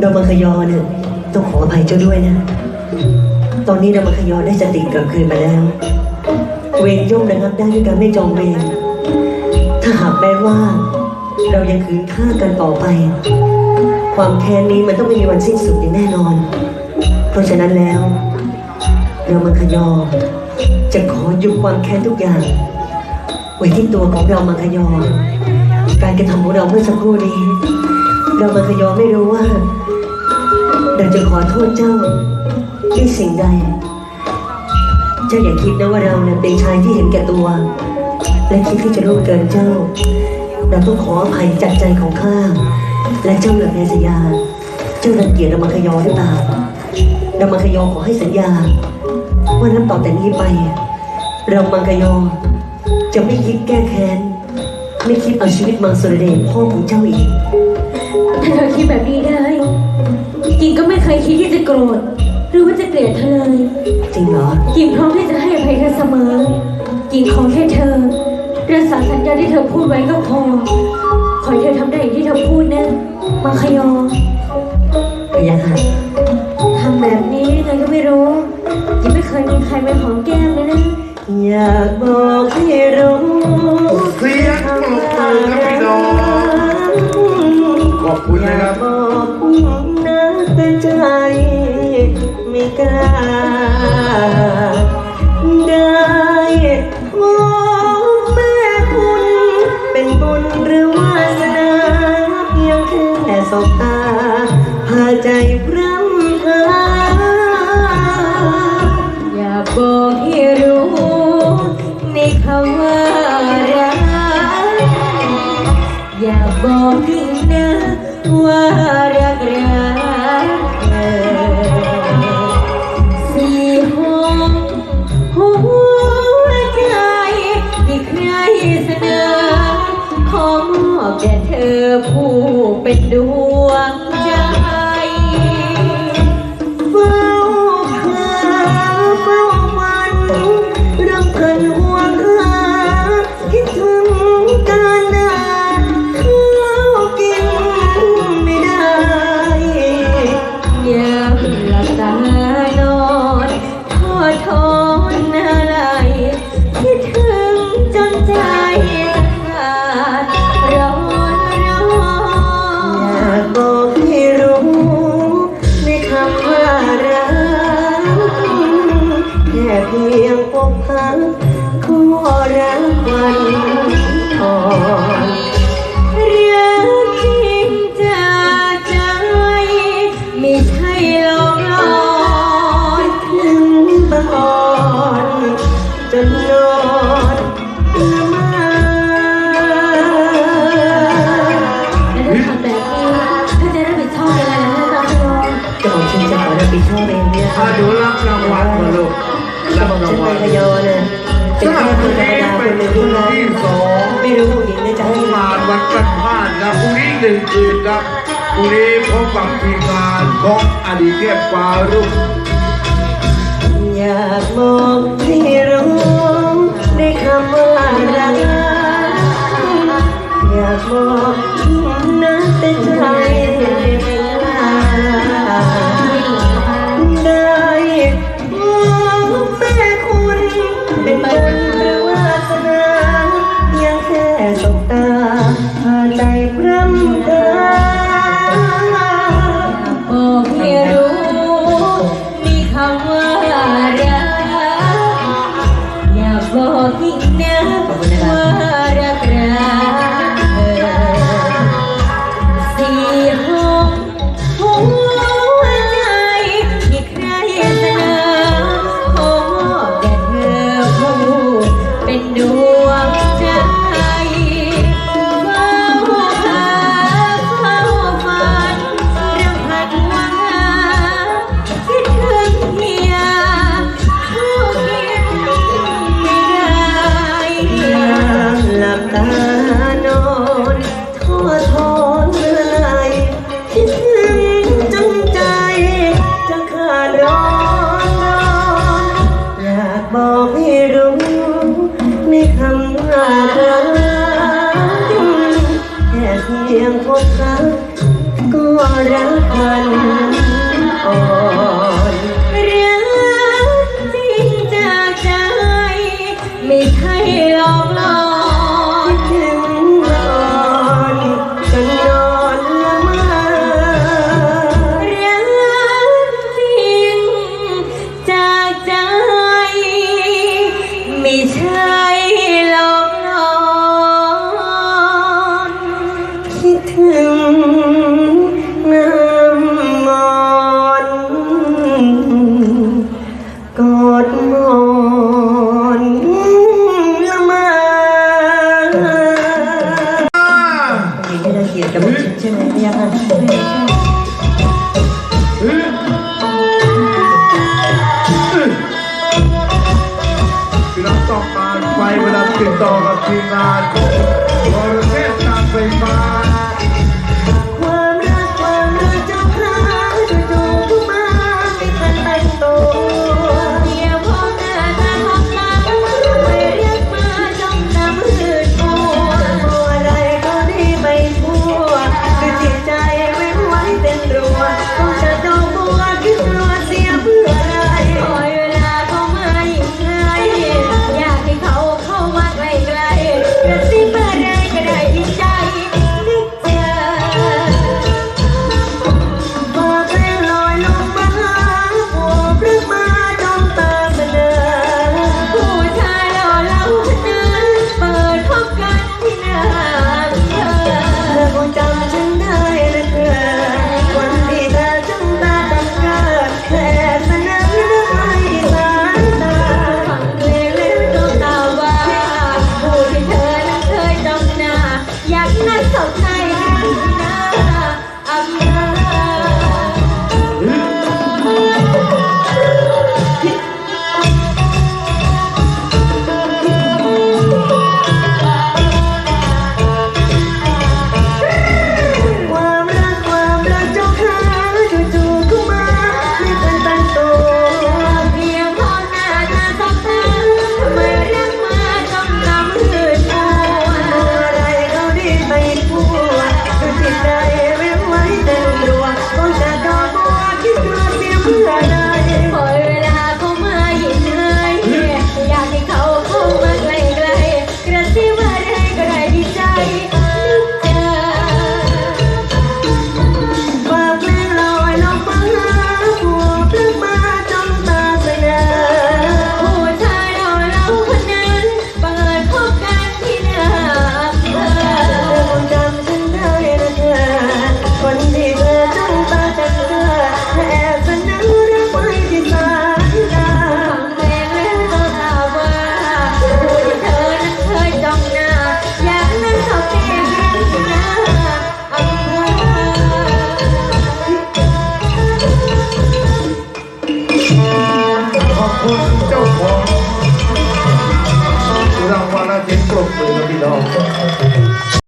เรามังคยอเนี่ยต้องขออภัยเจ้าด้วยนะ ตอนนี้เรามังคยอได้สติกลับคืนมาแล้ว เวรย่อมระงับได้ด้วยการไม่จองเวร ถ้าหากแม้ว่า เรายังคืนฆ่ากันต่อไป ความแค้นนี้มันต้องไม่มีวันสิ้นสุดอย่างแน่นอน เพราะฉะนั้นแล้วเรามังคยอ จะขอหยุดความแค้นทุกอย่าง ไว้ที่ตัวของเรามังคยอ การกระทำของเราเมื่อสักครู่นี้ เรามังคยอไม่รู้ว่าเราจะขอโทษเจ้าด้วยสิ่งใด เจ้าอย่าคิดนะว่าเราเนี่ยเป็นชายที่เห็นแก่ตัว และคิดที่จะร่วมเกินเจ้า เราต้องขออภัยจากใจของข้าและเจ้าเหลือเพศยา เจ้ารังเกียจเรามังคยอหรือเปล่าเรามังคยอขอให้สัญญา ว่านับต่อแต่นี้ไป เรามังคยอจะไม่คิดแก้แค้น ไม่คิดเอาชีวิตมังสุรเดชพ่อของเจ้าอีก ถ้าเธอคิดแบบนี้ได้กินก็ไม่เคยคิดที่จะโกรธ หรือว่าจะเกลียดเธอเลย จริงเหรอกินพร้อมที่จะให้อภัยเธอเสมอกินขอแค่เธอรักษาสัญญาที่เธอพูดไว้ก็พอ ขอให้เธอทำได้อย่างที่เธอพูดนะมาขยอพยาค่ะทำแบบนี้ยังไงก็ไม่รู้ยังไม่เคยมีใครมาหอมแก้มเลยนะ อยากบอกให้รู้ เสียงปรบมือครับพี่น้อง ขอบคุณนะครับ บอกนะแต่ใจไม่กล้า ได้มองแม่คุณเป็นบุญหรือวาสนาเพียงแค่สบตาพาใจพร่ำหา อย่าบอกให้รู้ในคำว่า บอกให้นะว่ารักรักเธอสี่ห้องหัวใจที่ใครเสนอขอมอบแก่เธอผู้เป็นดวง จ วันกันพลานครับพรุ่งนี้หนึ่งคืนครับพรุ่งนี้พบกับทีมงานของอดีตเทพฟารุ่งอยากมองที่รู้ในคำว่ารักอยากมอง ใ em có khác có rất mạnh ยิ่ได้เกียดกับฉันใช่ไยักษ์รับต้องการไฟเวลาติดต่อกับทีมงานบริเวณการไฟฟ้า